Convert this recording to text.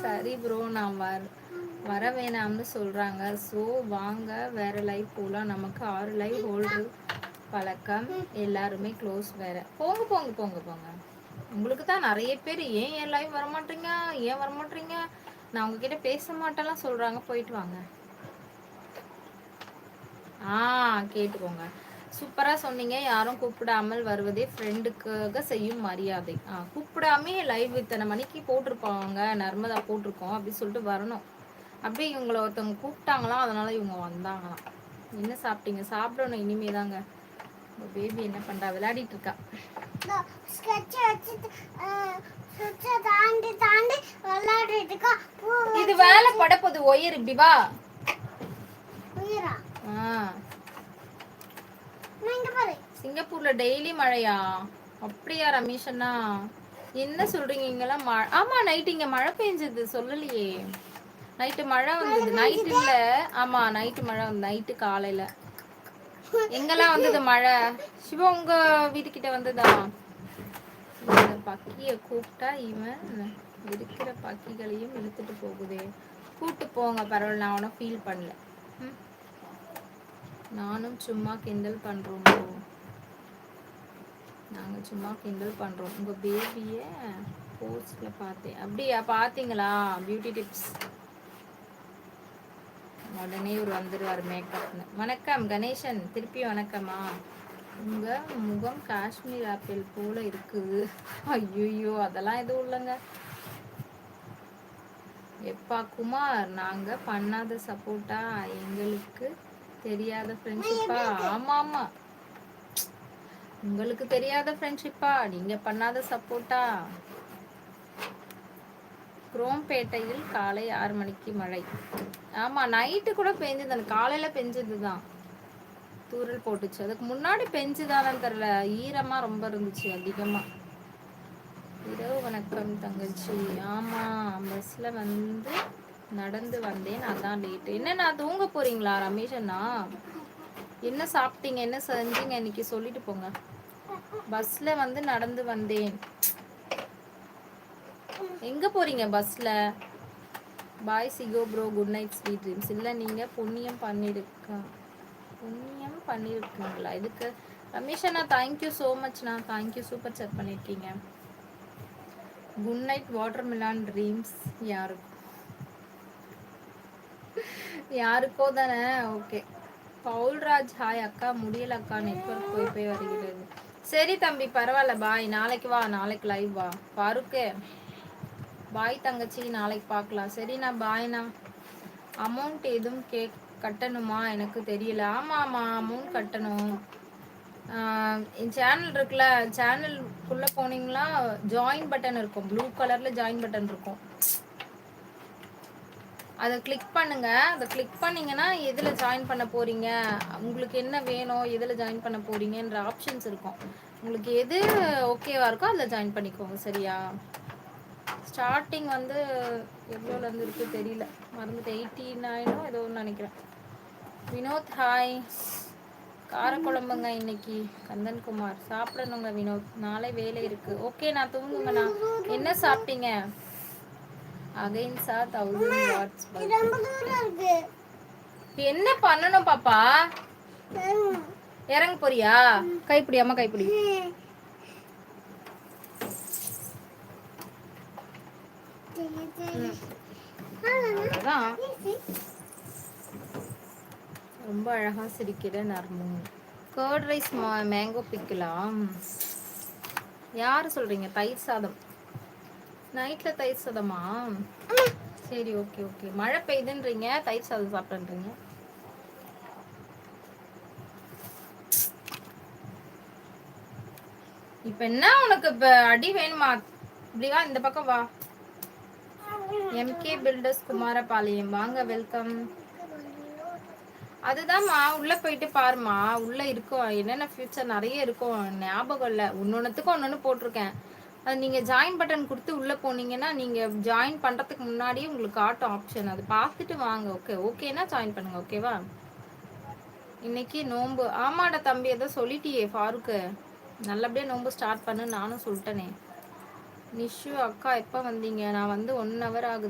சரி ப்ரோ நான் வர் வர வேணாம்னு சொல்கிறாங்க ஸோ வாங்க வேற லைவ் போகலாம் நமக்கு ஆறு லைவ் ஹோல்டு பழக்கம். எல்லாருமே க்ளோஸ் வேற. போங்க போங்க போங்க போங்க. உங்களுக்கு தான் நிறைய பேர் ஏன் என் லைவ் வரமாட்டீங்க? ஏன் வரமாட்டீங்க? நான் உங்ககிட்ட பேச மாட்டேலாம் சொல்கிறாங்க போயிட்டு வாங்க. ஆ கேட்டுக்கோங்க. சூப்பராக சொன்னீங்க. யாரும் கூப்பிடாமல் வருவதே ஃப்ரெண்டுக்காக செய்யும் மரியாதை. ஆ கூப்பிடாமே லைவ் இத்தனை மணிக்கு போட்டிருப்பாங்க. நர்மதா போட்டிருக்கோம் அப்படி சொல்லிட்டு வரணும். அப்படியே இவங்களை ஒருத்தவங்க கூப்பிட்டாங்களாம் அதனால இவங்க வந்தாங்களாம். என்ன சாப்பிட்டீங்க? சாப்பிடணும் இனிமே தாங்க பேபி என்ன பண்ணுறா விளையாடிட்டு இருக்கா. இது வேலை படப்போது ஒயர் இப்படி வா. ஆ. சிங்கப்பூர்ல டெய்லி மழையா? அப்படியா ரமேஷ் அண்ணா? என்ன சொல்றீங்க இங்கெல்லாம் மழை ஆமா நைட் இங்க மழை பெஞ்சது சொல்லலையே. நைட்டு மழை வந்தது. நைட் இல்ல. ஆமா நைட்டு மழை வந்து நைட்டு காலையில. எங்கெல்லாம் வந்தது மழை? சிவா உங்க வீட்டுக்கிட்ட வந்ததா? இந்த பக்கிய கூப்பிட்டா இவன் இருக்கிற பக்கிகளையும் இழுத்துட்டு போகுதே. கூட்டு போங்க பரவாயில்ல நான் ஒன்றும் ஃபீல் பண்ணல. ம்? நானும் சும்மா கிண்டல் பண்றோம் நாங்கள் நாங்க சும்மா கிண்டல் பண்றோம். உங்க பேபிய போஸ்ட்ல பார்த்தேன். அப்படியா பாத்தீங்களா பியூட்டி டிப்ஸ் உடனே இவர் வந்துடுவார் மேக்கப்னு வணக்கம் கணேசன். திருப்பி வணக்கமா உங்க முகம் காஷ்மீர் ஆப்பிள் போல இருக்குது. ஐயோ அதெல்லாம் எதுவும் இல்லைங்க. எப்பா குமார் நாங்க பண்ணாத சப்போர்ட்டா எங்களுக்கு தெரியாத ஃப்ரெண்ட்ஷிப்பா ஆமா ஆமா. உங்களுக்கு தெரியாத ஃப்ரெண்ட்ஷிப்பா நீங்க பண்ணாத சப்போர்ட்டா குரோம்பேட்டையில் காலை ஆறு மணிக்கு மழை. ஆமா நைட்டு கூட பெஞ்சது அந்த காலையில பெஞ்சதுதான் தூரல் போட்டுச்சு. அதுக்கு முன்னாடி பெஞ்சுதானு தெரில ஈரமா ரொம்ப இருந்துச்சு அதிகமா. இரவு வணக்கம் தங்கச்சி. ஆமா பஸ்ல வந்து நடந்து வந்தேன். அதான் லேட் என்னண்ணா தூங்க போறீங்களா ரமேஷ் அண்ணா? என்ன சாப்பிட்டீங்க? என்ன செஞ்சீங்க? இன்னைக்கு சொல்லிட்டு போங்க. பஸ்ல வந்து நடந்து வந்தேன். எங்க போறீங்க பஸ்ல? பாய் சிகோ bro good night sweet dreams இல்லை நீங்கள் புண்ணியம் பண்ணிருக்கா புண்ணியம் பண்ணியிருக்கீங்களா இதுக்கு ரமேஷ் அண்ணா தேங்க்யூ ஸோ மச்ண்ணா தேங்க்யூ சூப்பர் செட் பண்ணியிருக்கீங்க good night water Milan dreams யாருக்கும் யாருக்கோ தானே? ஓகே. பவுல்ராஜ் ஹாய் அக்கா. முடியல அக்கா நெட்ஒர்க் போய் போய் வருகிறது. சரி தம்பி பரவாயில்ல பாய் நாளைக்கு வா நாளைக்கு லைவ் வா. பாருக்கே. பாய் தங்கச்சி நாளைக்கு பார்க்கலாம். சரிண்ணா பாய்ண்ணா அமௌண்ட் எதுவும் கே கட்டணுமா? எனக்கு தெரியல. ஆமாம் ஆமாம் அமௌண்ட் கட்டணும். என் சேனல் இருக்குல்ல சேனலுக்குள்ளே போனீங்களா ஜாயின் பட்டன் இருக்கும். ப்ளூ கலரில் ஜாயின் பட்டன் இருக்கும். அதை கிளிக் பண்ணுங்க. அதை கிளிக் பண்ணீங்கன்னா எதில் ஜாயின் பண்ண போறீங்க? உங்களுக்கு என்ன வேணும்? எதில் ஜாயின் பண்ண போறீங்கன்ற ஆப்ஷன்ஸ் இருக்கும். உங்களுக்கு எது ஓகேவா இருக்கோ அதில் ஜாயின் பண்ணிக்கோங்க சரியா? ஸ்டார்டிங் வந்து எவ்வளோலேருந்து இருக்கு தெரியல. மறந்துட்டு எயிட்டி நைனோ ஏதோ ஒன்று நினைக்கிறேன். வினோத் ஹாய் காரக்குழம்புங்க இன்னைக்கு. கந்தன்குமார். சாப்பிடணுங்க வினோத். நாளை வேலை இருக்கு. ஓகே நான் தூங்குங்கண்ணா. என்ன சாப்பிட்டீங்க? அகைன்ஸா தௌசண்ட் வாட்ஸ் என்ன பண்ணணும் பாப்பா? இறங்க போறியா? கைப்பிடி அம்மா கைப்பிடி. ரொம்ப அழகா சிரிக்கிற நர்மு. கர்ட் ரைஸ் மேங்கோ பிக்கலாம் யார் சொல்றீங்க? தயிர் சாதம். நைட்ல தயிர் சாதமா? சரி ஓகே ஓகே மழை பெய்யுதுன்றீங்க தயிர் சாதம் சாப்பிட்றீங்க இப்ப என்ன உனக்கு இப்ப அடி வேணுமா? இப்படிவா இந்த பக்கம் வா. MK builders Kumarapalayam. வாங்க வெல்கம் அதுதான்மா உள்ள போயிட்டு பாருமா உள்ள இருக்கும். என்னென்ன ஃபியூச்சர் நிறைய இருக்கும். ஞாபகம் இல்லை. ஒன்னொன்னுத்துக்கும் ஒன்னொன்னு போட்டிருக்கேன். அது நீங்கள் ஜாயின் பட்டன் கொடுத்து உள்ளே போனீங்கன்னா நீங்கள் ஜாயின் பண்ணுறதுக்கு முன்னாடியே உங்களுக்கு காட்டும் ஆப்ஷன் அது பார்த்துட்டு வாங்க. ஓகே ஓகேனா ஜாயின் பண்ணுங்கள் ஓகேவா இன்னைக்கு நோன்பு ஆமாடா தம்பி ஏதோ சொல்லிட்டியே ஃபாருக்கு. நல்லபடியாக நோன்பு ஸ்டார்ட் பண்ணு நானும் சொல்லிட்டேனே. நிஷு அக்கா எப்போ வந்தீங்க? நான் வந்து ஒன் ஹவர் ஆகுது.